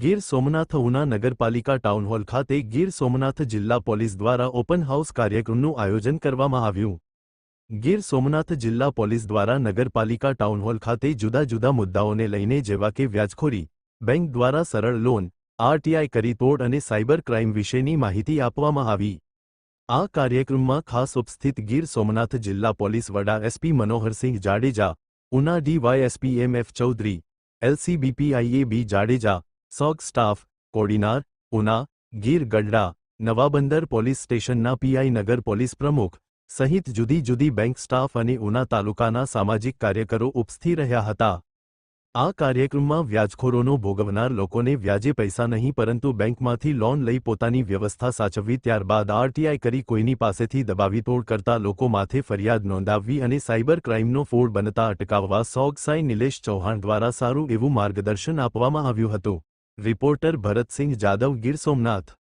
ગીર સોમનાથ ઉના નગરપાલિકા ટાઉનહોલ ખાતે ગીર સોમનાથ જિલ્લા પોલીસ દ્વારા ઓપન હાઉસ કાર્યક્રમનું આયોજન કરવામાં આવ્યું. ગીર સોમનાથ જિલ્લા પોલીસ દ્વારા નગરપાલિકા ટાઉનહોલ ખાતે જુદા જુદા મુદ્દાઓને લઈને જેવા કે વ્યાજખોરી, બેંક દ્વારા સરળ લોન, આરટીઆઈ કરી અને સાયબર ક્રાઇમ વિશેની માહિતી આપવામાં આવી. આ કાર્યક્રમમાં ખાસ ઉપસ્થિત ગીર સોમનાથ જિલ્લા પોલીસ વડા SP Manoharsinh Jadeja, Una DYSP M F Chaudhari, એલસીબીપીઆઈએ B Jadeja SOG staff, Kodinar, Una, Gir Gadhada Navabandar police સ્ટેશનના પીઆઈ નગર પોલીસ પ્રમુખ, સહિત જુદી જુદી બેંક સ્ટાફ અને ઉના તાલુકાના સામાજિક કાર્યકરો ઉપસ્થિત રહ્યા હતા. આ કાર્યક્રમમાં વ્યાજખોરોનો ભોગવનાર લોકોને વ્યાજે પૈસા નહીં પરંતુ બેંકમાંથી લોન લઈ પોતાની વ્યવસ્થા સાચવવી ત્યારબાદ આરટીઆઈ કરી કોઈની પાસેથી દબાવી તોડ કરતા લોકો માથે ફરિયાદ નોંધાવવી અને સાયબર ક્રાઇમનો ફોડ બનતા અટકાવવા સોગસાઈ નિલેશ ચૌહાણ દ્વારા સારું એવું માર્ગદર્શન આપવામાં આવ્યું હતું. રિપોર્ટર ભરતસિંહ જાદવ ગીર સોમનાથ.